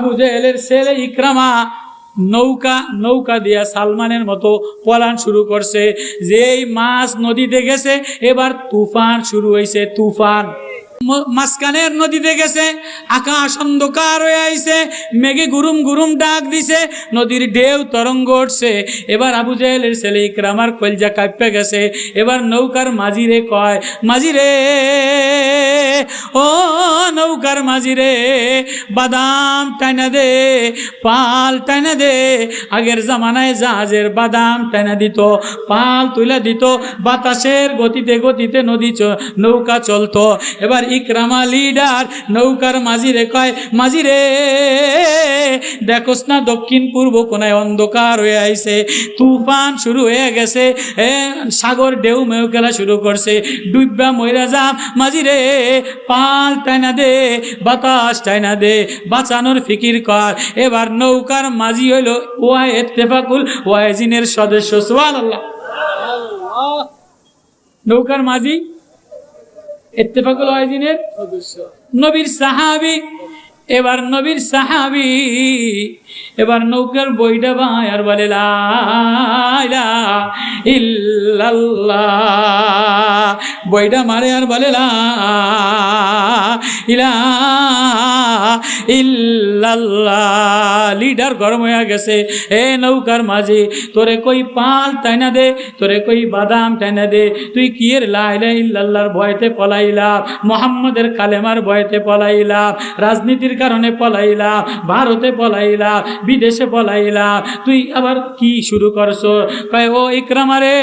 আবু জেহেলের ছেলে ইকরামা নৌকা নৌকা দিয়া সালমানের মতো পলান শুরু করছে। যেই মাছ নদীতে গেছে, এবার তুফান শুরু হয়েছে তুফান। মাঝখানের নদীতে গেছে, আকাশ অন্ধকার হয়ে আইছে, মেঘে গুরুম গুরুম ডাক দিছে, নদীর ঢেউ তরঙ্গ উঠছে। এবার আবু জাহেলের ছেলে ইকরামার কলজা কাঁপে গেছে। এবার নৌকার মাঝিরে কয়, মাঝিরে, ও নৌকার মাঝিরে, বাদাম টাইনা দে, পাল টাইনা দে, আগের জামানায় জাহাজের বাদাম টাইনা দিত, পাল তুলে দিত। বাতাসের গতিতে গতিতে নদী নৌকা চলতো। এবার ইকরামা লিডার, নৌকার মাঝিরে কয়, মাঝিরে, দেখোস না দক্ষিণ পূর্ব কোনায় অন্ধকার হয়ে আইছে, তুফান শুরু হয়ে গেছে সাগর ঢেউ মেউ খেলা শুরু করছে, ডুববা ময়রা যাম, মাঝিরে, পাল টাইনা দে, বাতাস টাইনা দে, বাঁচানোর ফিকির কর। এবার নৌকার মাঝি হইল, ওয়াই এত্তেফাকুল ওয়াইজিনের সদস্য সোয়াল আল্লাহ নৌকার মাঝি এত্তেফাকুল ওয়াইজিনের নবীর সাহাবি এবার নবীর সাহাবি, এবার নৌকার বইটা ভাই আর বলে বইটা মারে আর বলে, লা ইলাহা ইল্লাল্লাহ। লিডার গরম হয়ে গেছে, এ নৌকার মাঝে, তোরে কই পাল টাইনা দে, তোরে কই বাদাম টাইনা দে, তুই কি এর লাইলা ইল্লাল্লাহর ভয়তে পলাইলা? মোহাম্মদের কালেমার ভয়তে পলাইলা? রাজনীতির কারণে পলাইলা, ভারতে পলাইলা, বিদেশে পলাইলা, তুই আবার কি শুরু করছ? কয়, ও ইকরামারে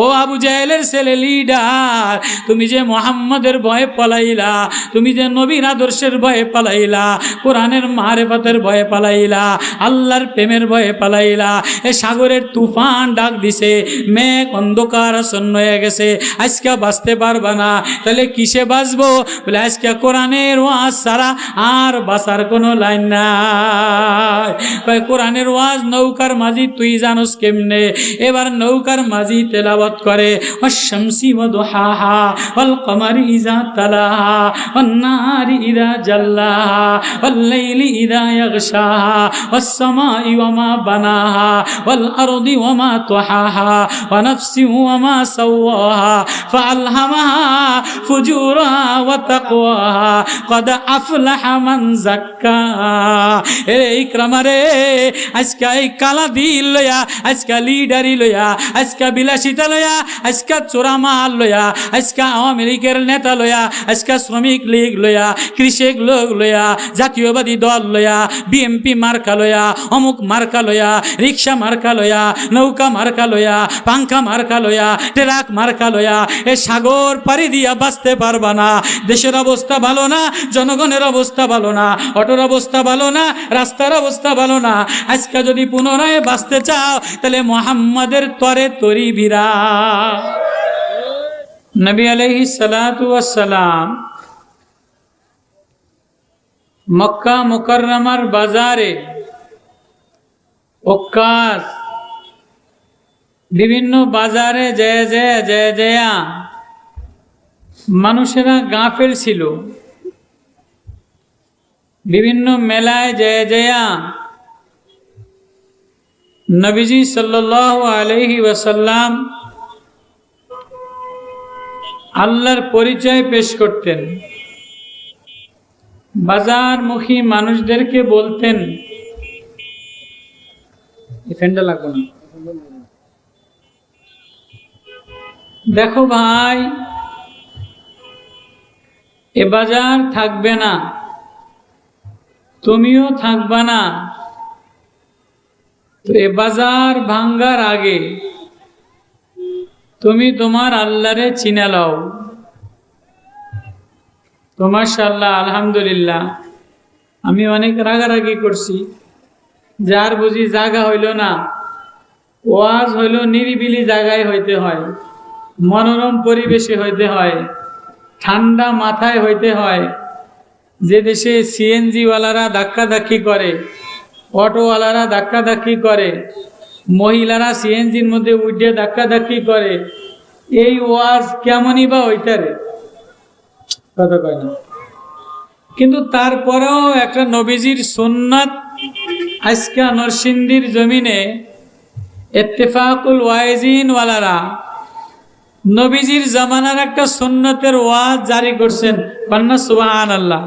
ও আবু জাহেলের ছেলে লিডার তুমি যে মোহাম্মদের ভয়ে পলাইলা, তুমি যে নবীর আদর্শের ভয়ে পালাইলা, কোরআনের মারেফতের ভয়ে পালাইলা, আল্লাহর প্রেমের ভয়ে পালাইলা, এ সাগরের তুফান ডাক দিছে, মেঘ অন্ধকার আচ্ছন্ন হয়ে গেছে, আজকে বাঁচতে পারবা না, তাহলে কিসে বাঁচবো? বলে, আজকে কোরআনের ওয়াজ ছাড়া আর বাঁচার কোনো লাইন নাই। কোরআনের ওয়াজ নৌকার মাঝি তুই জানোস কেমনে? এবার নৌকার মাঝি তেলাবত করে অশামসি ওয়াদুহাহা ওয়াল কমারি ইজা তালাহা ওয়ান নারি ইদা জাল্লাহা ওয়াল লাইলি ইদা ইয়াগশাহা ওয়াস সামাই ওয়ামা বানাহা ওয়াল আরদি ওয়ামা তুহাহা ওয়া নাফসি ওয়ামা সাওয়াহা ফাআলহামাহা এই কালা দিল লয়া লিডারি লয়া বিলাসিতা লয়া লয়া নেতা লয়া শ্রমিক লীগ লয়া, কৃষক লোক লয়া, জাতীয়বাদী দল লয়া বিএমপি মার্কা লয়া, অমুক মার্কা লয়া, রিক্সা মার্কা লয়া, নৌকা মার্কা লয়া পাঙ্খা মার্কা লয়া, ট্রাক মার্কা লয়া, এ সাগর পাড়ি দিয়া বাঁচতে পারবা না। দেশের অবস্থা ভালো না জনগণের অবস্থা ভালো না, অটোর অবস্থা ভালো না, রাস্তার অবস্থা ভালো না। আজকে যদি পুনরায় বাঁচতে চাও, তাহলে মোহাম্মদের তরে তরি ভিড়া। নবী আলহি সালাম মক্কা মুকররমার বাজারে ওকাস বিভিন্ন বাজারে জয় জয় জয় জয়া মানুষেরা গাফেল ছিল। বিভিন্ন মেলায় জয় জয়া নবীজি সাল্লাল্লাহু আলাইহি ওয়াসাল্লাম আল্লাহর পরিচয় পেশ করতেন। বাজারমুখী মানুষদেরকে বলতেন ফ্যানটা লাগবে না। দেখো ভাই, এ বাজার থাকবে না। তুমিও থাকবা না। এ বাজার ভাঙ্গার আগে তুমি তোমার আল্লাহরে চিনে লও। তোমার সাল্লাহ আলহামদুলিল্লাহ, আমি অনেক রাগারাগি করছি। যার বুঝি জায়গা হইল না, ওয়াজ হইল নিরিবিলি জায়গায় হইতে হয়, মনোরম পরিবেশে হইতে হয়, ঠান্ডা মাথায় হইতে হয় যে দেশে সিএনজিওয়ালারা ধাক্কাধাক্কি করে, অটোওয়ালারা ধাক্কাধাক্কি করে, মহিলারা সিএনজির মধ্যে উঠে ধাক্কাধাক্কি করে, এই ওয়াজ কেমনই বা হইতারে কথা কয় না। কিন্তু তারপরেও একটা নবীজির সুন্নাত আজকে নরসিংদীর জমিনে এত্তেফাকুল ওয়াইজিন ওয়ালারা নবীজির জামানার একটা সুন্নতের ওয়াজ জারি করছেন। পান্না সুবাহান আল্লাহ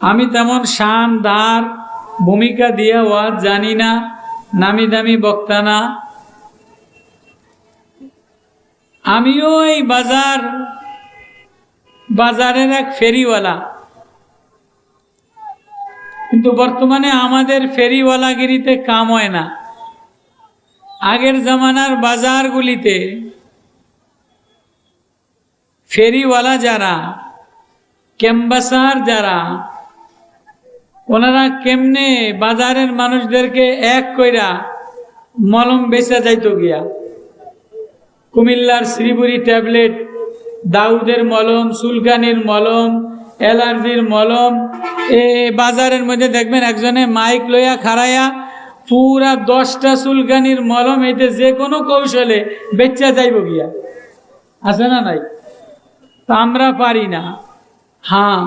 আমি তেমন শান, দার ভূমিকা দিয়ে ওয়াজ জানি না, নামি দামি বক্তা না। আমিও এই বাজার, বাজারের এক ফেরিওয়ালা। কিন্তু বর্তমানে আমাদের ফেরিওয়ালাগিরিতে কাম হয় না। আগের জামানার বাজারগুলিতে ফেরিওয়ালা যারা, ক্যাম্বাসার যারা ওনারা কেমনে বাজারের মানুষদেরকে এক কইরা মলম বেচা যাইতো গিয়া? কুমিল্লার শ্রীপুরি ট্যাবলেট, দাউদের মলম, সুলকানির মলম অ্যালার্জির মলম, এ বাজারের মধ্যে দেখবেন একজনে মাইক লইয়া খাড়াইয়া পুরা দশটা সুলকানির মলম এতে যে কোনো কৌশলে বেচা যাইব গিয়া। আছে না নাই? তা আমরা পারি না। হ্যাঁ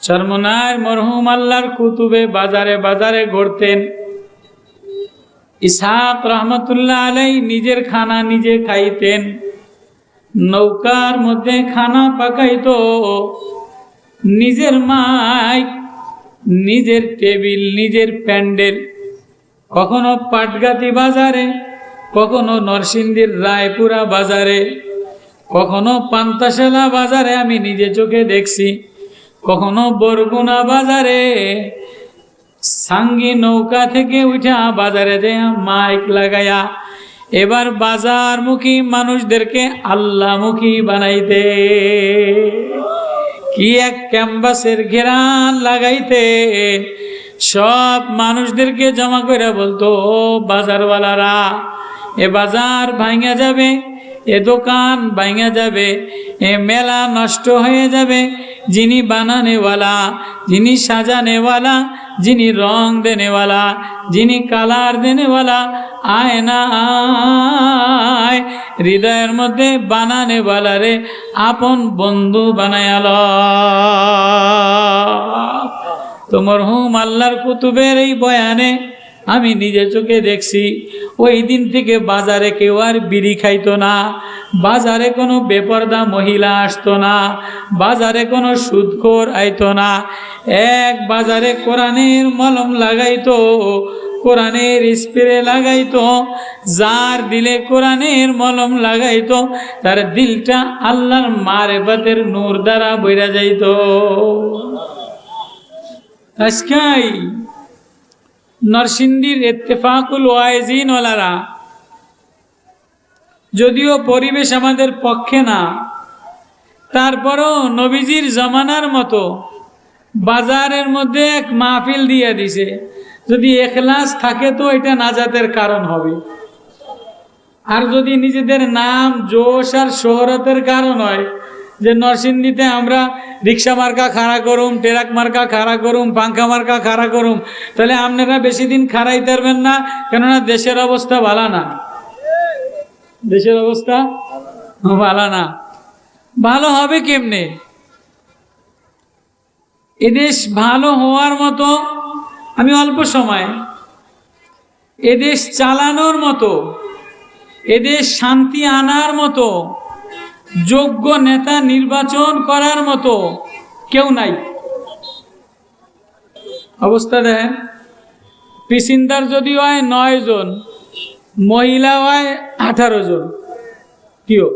চরমনায় মরহুম আল্লাহর কুতুবে বাজারে বাজারে ঘুরতেন ইসাক রহমতুল্লাহ আলাই নিজের খানা নিজে খাইতেন। নৌকার মধ্যে খানা পাকাইত। নিজের মাইক নিজের টেবিল, নিজের প্যান্ডেল। কখনো পাটগাতি বাজারে, কখনো নরসিংদীর রায়পুরা বাজারে, কখনো পান্তাশালা বাজারে আমি নিজে চোখে দেখছি। কখনো বরগুনা বাজারে, সাঙ্গি নৌকা থেকে উঠা বাজারে যায় মাইক লাগায়া, এবার বাজারমুখী মানুষদেরকে আল্লাহমুখী বানাইতে। কি এক ক্যাম্বাসের ঘেরান লাগাইতে, সব মানুষদেরকে জমা করে বলতো, বাজারওয়ালারা, এ বাজার ভাঙা যাবে এ দোকান ভাঙা যাবে, এ মেলা নষ্ট হয়ে যাবে। যিনি বানানেওয়ালা, যিনি সাজানেওয়ালা, যিনি রং দেনেওয়ালা, যিনি কালার দেনেওয়ালা, আয় না আয়, হৃদয়ের মধ্যে বানানেওয়ালা রে, আপন বন্ধু বানায়াল। তোমার হুম আল্লাহর কুতুবের এই বয়ানে আমি নিজে চোখে দেখছি, ওই দিন থেকে বাজারে কেউ আর বিড়ি খাইতো না। বাজারে কোনো বেপর্দা মহিলা আসতো না, বাজারে কোনো সুদখোর আইতো না। এক বাজারে কোরআনের মলম লাগাইতো, কোরআনের স্প্রে লাগাইতো, যার দিলে কোরআনের মলম লাগাইতো, তার দিলটা আল্লাহর মারেফাতের নূর দ্বারা বইরা যাইত। আজকাই নরসিংদীর এত্তেফাকুল ওয়াইজিন ওলারা। যদিও পরিবেশ আমাদের পক্ষে না, তারপরও নবীজির জমানার মতো বাজারের মধ্যে এক মাহফিল দিয়ে দিছে। যদি এখলাস থাকে তো এটা নাজাতের কারণ হবে। আর যদি নিজেদের নাম, জোশ আর শোহরতের কারণ হয়, যে নরসিংদীতে আমরা রিক্সা মার্কা খাড়া করুম, টেরাক মার্কা খাড়া করুম পাঙ্খা মার্কা খাড়া করুম। তাহলে আপনারা বেশি দিন খাড়াই পারবেন না, কেননা দেশের অবস্থা ভালো না। দেশের অবস্থা ভালো না। ভালো হবে কেমনে? এদেশ ভালো হওয়ার মতো আমি অল্প সময়। এদেশ চালানোর মতো এদেশ শান্তি আনার মতো যোগ্য নেতা নির্বাচন করার মতো কেউ নাই। অবস্থা দেখেন পিসিন্দার যদি হয় নয় জন মহিলা হয় আঠারো জন। কিও?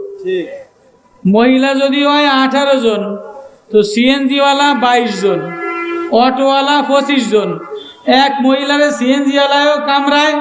মহিলা যদি হয় আঠারো জন তো সিএনজিওয়ালা বাইশ জন অটোওয়ালা পঁচিশ জন। এক মহিলারে সিএনজিওয়ালায়ও কামড়ায়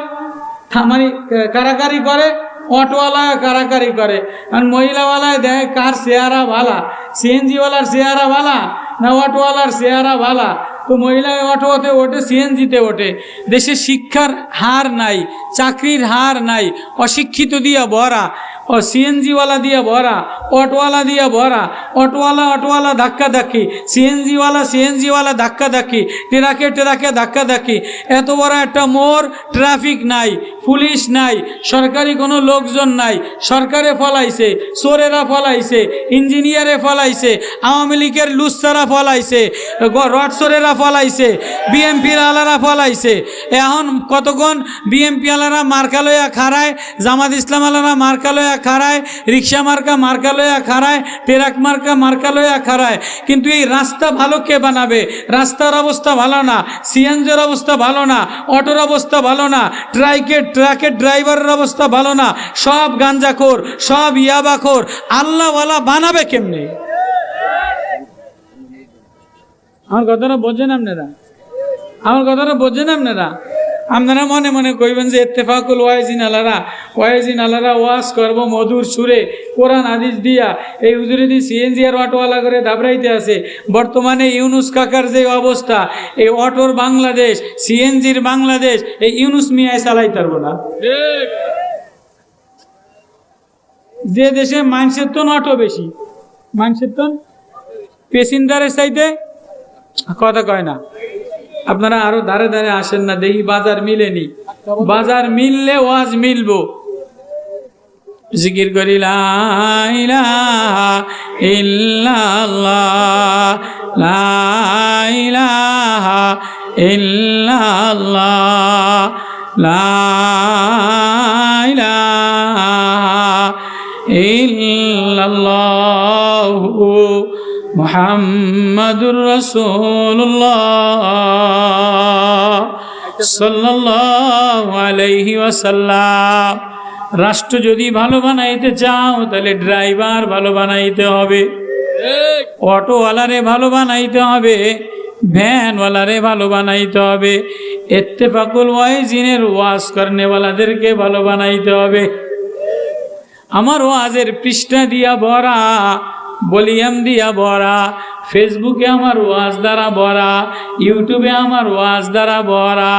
থা- মানে কারাকারি করে অটোওয়ালায় কারাকারি করে। আর মহিলাওয়ালায় দেয় কার চেহারা ভালা। সিএনজিওয়ালার চেহারা ভালা না অটোওয়ালার চেহারা ভালা? তো মহিলা অটোতে ওঠে, সিএনজিতে ওঠে। দেশে শিক্ষার হার নাই, চাকরির হার নাই, অশিক্ষিত দিয়া ভরা, ও সিএনজিওয়ালা দিয়ে ভরা, অটোওয়ালা দিয়ে ভরা, অটোওয়ালা অটোওয়ালা ধাক্কা ধাক্কি, সিএনজিওয়ালা সিএনজিওয়ালা ধাক্কা ধাক্কি, ট্রাকে ট্রাকে ধাক্কা ধাক্কি। এত বড় একটা মোর ট্রাফিক নাই। পুলিশ নাই, সরকারি কোনো লোকজন নাই। সরকারে ফলাইছে, চোরেরা ফলাইছে, ইঞ্জিনিয়ারে ফলাইছে, আওয়ামী লীগের লুচ্চারা ফলাইছে রডসরেরা ফলাইছে, বিএমপির আলারা ফলাইছে। এখন কতক্ষণ বিএমপি আলারা মার্কা লইয়া খাড়ায়, জামাত ইসলাম আলারা মার্কা লইয়া খাড়ায়, রিক্সা মার্কা মার্কা লইয়া খাড়ায়, টেরাক মার্কা মার্কা লইয়া খাড়ায়। কিন্তু এই রাস্তা ভালো কে বানাবে? রাস্তার অবস্থা ভালো না, সিএনজির অবস্থা ভালো না, অটোর অবস্থা ভালো না, ট্রাইকের ট্রাকের ড্রাইভারের অবস্থা ভালো না। সব গাঞ্জাখোর, সব ইয়াবাখোর। আল্লাহওয়ালা বানাবে কেমনে? আমার কথাটা বোঝেন আপনারা? আমার কথাটা বোঝেন আপনারা? আপনারা মনে মনে কইবেন যে ইত্তেফাকুল ওয়াইজিন আলারা ওয়াইজিন আলারা ওয়াজ করব মধুর সুরে, কোরআন হাদিস দিয়া। এই হুজুরে দি সিএনজি আর অটোওয়ালা করে দাবড়াইতে আছে। বর্তমানে ইউনুস কাকার যে অবস্থা, এই অটোর বাংলাদেশ সিএনজির বাংলাদেশ, এই ইউনুস মিয়ায় চালাই পারব না। যে দেশে মানুষের তো অটো বেশি মানুষের তো পেসেঞ্জারের চাইতে কথা কয় না। আপনারা আরও ধারে ধারে আসেন না, দেখি বাজার মিলেনি। বাজার মিললে ওয়াজ মিলবো। জিকির করি ইল্লাল্লাহ ইল্লাল্লাহ, লা মুহাম্মাদুর রাসূলুল্লাহ সাল্লাল্লাহু আলাইহি ওয়াসাল্লাম। রাষ্ট্র যদি ভালো বানাইতে চাও, তাহলে ড্রাইভার ভালো বানাইতে হবে। অটোওয়ালারে ভালো বানাইতে হবে। ভ্যানওয়ালারে ভালো বানাইতে হবে। এত্তেফাকুল ওয়াইজিনের ওয়াজ করনেওয়ালাদেরকে ভালো বানাইতে হবে। আমার ওয়াজের পৃষ্ঠা দিয়া ভরা বলিয়াম দিয়া ভরা ফেসবুকে আমার ওয়াজ দ্বারা ভরা ইউটিউবে আমার ওয়াজ দ্বারা ভরা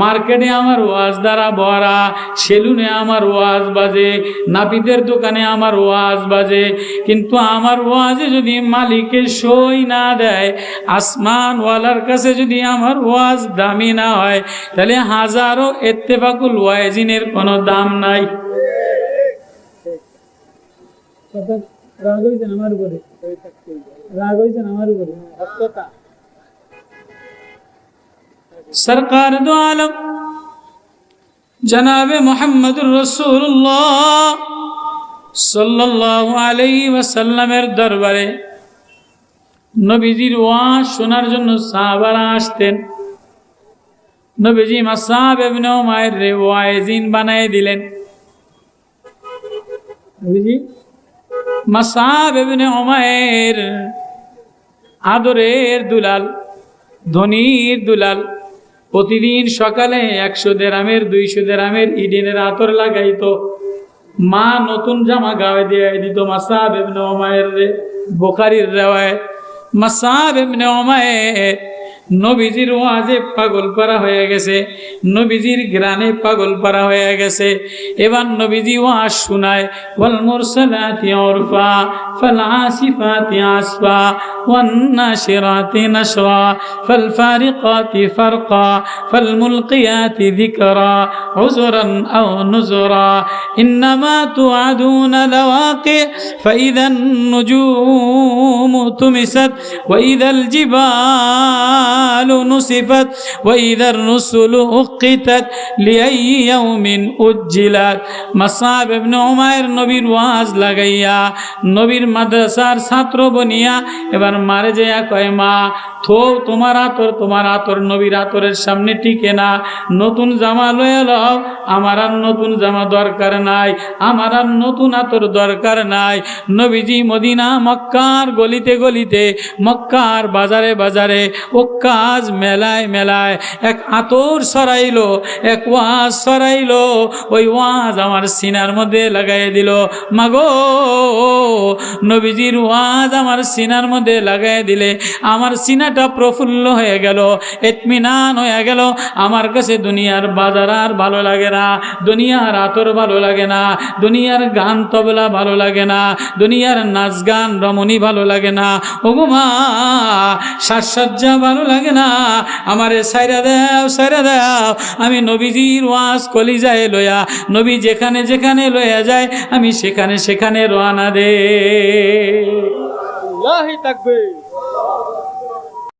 মার্কেটে আমার ওয়াজ দ্বারা ভরা সেলুনে আমার ওয়াজ বাজে, নাপিতের দোকানে আমার ওয়াজ বাজে, কিন্তু আমার ওয়াজে যদি মালিকে সই না দেয়, আসমানওয়ালার কাছে যদি আমার ওয়াজ দামি না হয়, তাহলে হাজারো এত্তেফাকুল ওয়াইজিনের কোনো দাম নাই। রাগ হয়েছেন আমার উপরে? রাগ হয়েছেন আমার উপরে? সরকার দো আলম জনাবে মোহাম্মদুর রসুল্লাহ সাল্লাল্লাহু আলাইহি ওয়াসাল্লামের দরবারে নবীজির ওয়াজ শোনার জন্য সাহাবারা আসতেন। নবীজি মাসাব ইবনে উমাইর রে ওয়াইজিন বানায় দিলেন। নবীজি? মাসাব ইবনে উমাইর। আদরের দুলাল, ধনির দুলাল, প্রতিদিন সকালে একশো দেরামের, দুইশো দেরামের ইডিনের আতর লাগাইতো। মা নতুন জামা গায়ে দিয়ে দিত মাসাব এমনি ওমায়ের রে, বোখারির রেওয়ায়। মাসাব এমনি ওমায়ের নবীজির ওয়াজে পাগল পারা হয়ে গেছে নবীজির গ্রানে পাগল পারা হয়ে গেছে এবার নবীজি ওয়াজ শোনায় ওয়াল মুরসালাতি উরফা ফাল আসিফাতি আসফা ওয়ান নাশিরাতি নাশরা ফাল ফারিকাতি ফারকা ফাল মুলকিয়াতি যিকরা উযরান আও নুযরা ইন্নামা তুআদুনা লাওয়াকি فإذا النجوم تمست وإذا الجبال نسفت وإذا الرسل أقتت لأي يوم أجلت মাসাব ইবনে উমায়ের নবীর ওয়াজ লাগাইয়া নবীর মাদ্রাসার ছাত্র বনিয়া এবার মারে যেয়া কয় মা থো তোমার আতর তোমার আতর নবীর আতরের সামনে টিকে না। নতুন জামা লয়ে লও, আমার আর নতুন জামা দরকার নাই, আমার আর নতুন আতর দরকার নাই। নবীজি মদিনা মক্কার গলিতে গলিতে, মক্কার বাজারে বাজারে, ও কাজ মেলায় মেলায় এক আতর সরাইলো, এক ওয়াজ সরাইলো, ওই ওয়াজ আমার সিনার মধ্যে লাগাই দিল। মাগো, নবীজির ওয়াজ আমার সিনার মধ্যে লাগাই দিলে, আমার সিনা মনেটা প্রফুল্ল হয়ে গেল এতমিনান হয়ে গেল। আমার কাছে দুনিয়ার বাজার আর ভালো লাগে না, দুনিয়ার আতর ভালো লাগে না, দুনিয়ার গান তবলা ভালো লাগে না, দুনিয়ার নাচ গান রমণী ভালো লাগে না। ওগো মা, সাজসজ্জা ভালো লাগে না, আমারে সাইরা দেও সাইরা দেও। আমি নবীজির ওয়াজ কলিজায় লয়া, নবী যেখানে যেখানে লয়া যায়, আমি সেখানে সেখানে রোয়ানা দে। তাকবীর।